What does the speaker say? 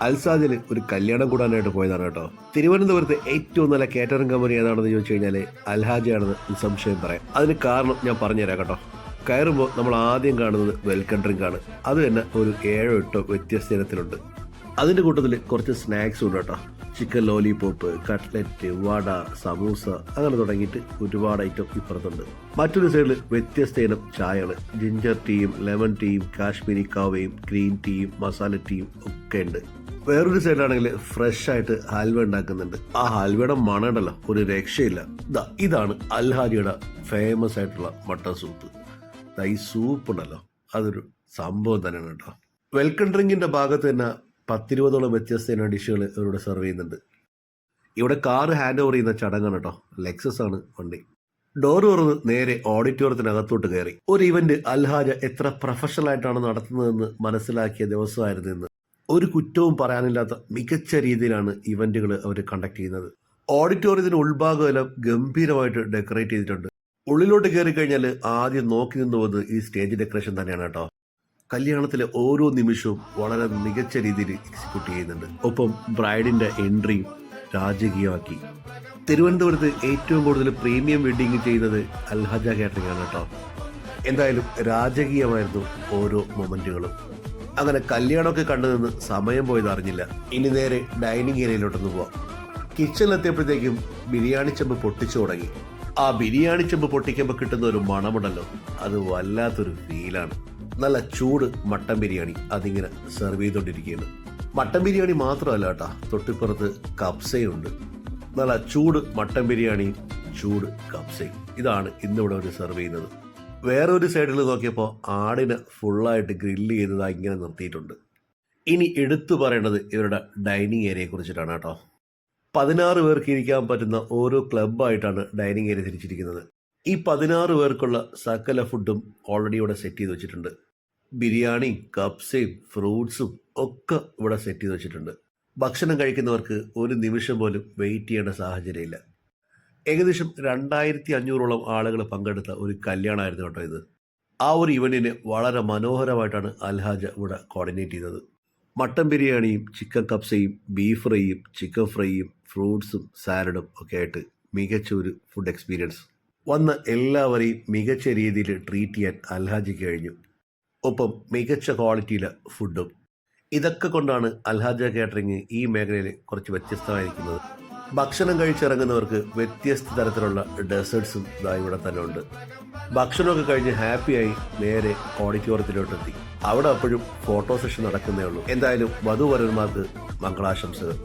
അൽസാദിൽ ഒരു കല്യാണം കൂടാനായിട്ട് പോയതാണ് കേട്ടോ. തിരുവനന്തപുരത്ത് ഏറ്റവും നല്ല കേറ്ററിംഗ് കമ്പനി ഏതാണെന്ന് ചോദിച്ചു കഴിഞ്ഞാൽ അൽഹാജയാണെന്ന് നിസ്സംശയം പറയാം. അതിന് കാരണം ഞാൻ പറഞ്ഞുതരാം കേട്ടോ. കയറുമ്പോൾ നമ്മൾ ആദ്യം കാണുന്നത് വെൽക്കം ഡ്രിങ്ക് ആണ്. അത് തന്നെ ഒരു ഏഴോ എട്ടോ വ്യത്യസ്ത ഇനത്തിലുണ്ട്. അതിന്റെ കൂട്ടത്തിൽ കുറച്ച് സ്നാക്സ് ഉണ്ട് കേട്ടോ. Chicken lollipop cutlet vada samosa അങ്ങനെ തുടങ്ങിയിട്ട് ഒരുപാട് ഐറ്റം ഇപ്പുറത്തുണ്ട്. മറ്റൊരു സൈഡിൽ വ്യത്യസ്ത ഇനം ചായകൾ ജിഞ്ചർ ടീയും ലെമൺ ടീയും കാശ്മീരി കാവയും ഗ്രീൻ ടീയും മസാല ടീയും ഒക്കെ ഉണ്ട്. വേറൊരു സൈഡാണെങ്കിൽ ഫ്രഷ് ആയിട്ട് ഹാൽവ ഉണ്ടാക്കുന്നുണ്ട്. ആ ഹൽവയുടെ മണമുണ്ടല്ലോ ഒരു രക്ഷയില്ല. ഇതാണ് അൽഹാരിയുടെ ഫേമസ് ആയിട്ടുള്ള മട്ടൻ സൂപ്പ് ഈ സൂപ്പ് ഉണ്ടല്ലോ അതൊരു സംഭവം തന്നെയാണ് കേട്ടോ. വെൽക്കം ഡ്രിങ്കിന്റെ ഭാഗത്ത് തന്നെ പത്തിരുപതോളം വ്യത്യസ്ത ഡിഷുകൾ ഇവരുടെ സെർവ് ചെയ്യുന്നുണ്ട്. ഇവിടെ കാർ ഹാൻഡ് ഓവർ ചെയ്യുന്ന ചടങ്ങാണ് കേട്ടോ ലെക്സസ് ആണ് വണ്ടി. ഡോർ തുറന്ന് നേരെ ഓഡിറ്റോറിയത്തിനകത്തോട്ട് കയറി. ഒരു ഇവന്റ് അൽഹാജ എത്ര പ്രൊഫഷണൽ ആയിട്ടാണ് നടത്തുന്നതെന്ന് മനസ്സിലാക്കിയ ദിവസമായിരുന്നു ഇന്ന്. ഒരു കുറ്റവും പറയാനില്ലാത്ത മികച്ച രീതിയിലാണ് ഇവന്റുകൾ അവർ കണ്ടക്ട് ചെയ്യുന്നത്. ഓഡിറ്റോറിയത്തിന് ഉൾഭാഗമെല്ലാം ഗംഭീരമായിട്ട് ഡെക്കറേറ്റ് ചെയ്തിട്ടുണ്ട്. ഉള്ളിലോട്ട് കയറി കഴിഞ്ഞാൽ ആദ്യം നോക്കി നിന്ന് പോകുന്നത് ഈ സ്റ്റേജ് ഡെക്കറേഷൻ തന്നെയാണ് കേട്ടോ. കല്യാണത്തിലെ ഓരോ നിമിഷവും വളരെ മികച്ച രീതിയിൽ എക്സിക്യൂട്ട് ചെയ്യുന്നുണ്ട്. ഒപ്പം ബ്രൈഡിന്റെ എൻട്രിയും രാജകീയമാക്കി. തിരുവനന്തപുരത്ത് ഏറ്റവും കൂടുതൽ പ്രീമിയം വെഡിങ് ചെയ്യുന്നത് അൽഹജ കാറ്ററിംഗ് ആണ് കേട്ടോ. എന്തായാലും രാജകീയമായിരുന്നു ഓരോ മൊമെന്റുകളും അങ്ങനെ കല്യാണമൊക്കെ കണ്ടു നിന്ന് സമയം പോയത് അറിഞ്ഞില്ല. ഇനി നേരെ ഡൈനിങ് ഏരിയയിലോട്ടൊന്ന് പോവാം. കിച്ചണിലെത്തിയപ്പോഴത്തേക്കും ബിരിയാണി ചെമ്പ് പൊട്ടിച്ചു തുടങ്ങി. ആ ബിരിയാണി ചെമ്പ് പൊട്ടിക്കുമ്പോൾ കിട്ടുന്ന ഒരു മണമുണ്ടല്ലോ അത് വല്ലാത്തൊരു ഫീലാണ്. നല്ല ചൂട് മട്ടൻ ബിരിയാണി അതിങ്ങനെ സെർവ് ചെയ്തുകൊണ്ടിരിക്കുകയാണ് മട്ടൻ ബിരിയാണി മാത്രമല്ല കേട്ടാ തൊട്ടിപ്പുറത്ത് കപ്സയുണ്ട്. നല്ല ചൂട് മട്ടൻ ബിരിയാണിയും ചൂട് കപ്സയും. ഇതാണ് ഇന്നിവിടെ അവർ സെർവ് ചെയ്യുന്നത്. വേറെ ഒരു സൈഡിൽ നോക്കിയപ്പോൾ ആടിനെ ഫുള്ളായിട്ട് ഗ്രില്ല് ചെയ്തത് ഇങ്ങനെ നിർത്തിയിട്ടുണ്ട്. ഇനി എടുത്തു പറയേണ്ടത് ഇവരുടെ ഡൈനിങ് ഏരിയയെ കുറിച്ചിട്ടാണ് കേട്ടോ. പതിനാറ് പേർക്ക് ഇരിക്കാൻ പറ്റുന്ന ഓരോ ക്ലബ്ബായിട്ടാണ് ഡൈനിങ് ഏരിയ തിരിച്ചിരിക്കുന്നത്. ഈ പതിനാറ് പേർക്കുള്ള സകല ഫുഡും ഓൾറെഡി ഇവിടെ സെറ്റ് ചെയ്ത് വെച്ചിട്ടുണ്ട്. ബിരിയാണി കപ്സയും ഫ്രൂട്ട്സും ഒക്കെ ഇവിടെ സെറ്റ് ചെയ്ത് വെച്ചിട്ടുണ്ട്. ഭക്ഷണം കഴിക്കുന്നവർക്ക് ഒരു നിമിഷം പോലും വെയിറ്റ് ചെയ്യേണ്ട സാഹചര്യമില്ല. ഏകദേശം രണ്ടായിരത്തി അഞ്ഞൂറോളം ആളുകൾ പങ്കെടുത്ത ഒരു കല്യാണമായിരുന്നു കേട്ടോ ഇത്. ആ ഒരു ഇവന്റിനെ വളരെ മനോഹരമായിട്ടാണ് അൽഹാജ ഇവിടെ കോർഡിനേറ്റ് ചെയ്തത്. മട്ടൻ ബിരിയാണിയും ചിക്കൻ കപ്സയും ബീഫ് ഫ്രൈയും ചിക്കൻ ഫ്രൈയും ഫ്രൂട്ട്സും സാലഡും ഒക്കെ ആയിട്ട് മികച്ച ഒരു ഫുഡ് എക്സ്പീരിയൻസ് വന്ന എല്ലാവരെയും മികച്ച രീതിയിൽ ട്രീറ്റ് ചെയ്യാൻ അൽഹാജിക്ക് കഴിഞ്ഞു. ഒപ്പം മികച്ച ക്വാളിറ്റിയിലെ ഫുഡും ഇതൊക്കെ കൊണ്ടാണ് അൽഹാജ കാറ്ററിംഗ് ഈ മേഖലയിൽ കുറച്ച് വ്യത്യസ്തമായിരിക്കുന്നത്. ഭക്ഷണം കഴിച്ചിറങ്ങുന്നവർക്ക് വ്യത്യസ്ത തരത്തിലുള്ള ഡെസേർട്സും ഇതാ ഇവിടെ തന്നെ ഉണ്ട്. ഭക്ഷണമൊക്കെ കഴിഞ്ഞ് ഹാപ്പിയായി നേരെ ഓഡിറ്റോറിയത്തിലോട്ടെത്തി. അവിടെ അപ്പോഴും ഫോട്ടോ സെഷൻ നടക്കുന്നേ ഉള്ളൂ. എന്തായാലും വധുവരന്മാർക്ക് മംഗളാശംസകൾ.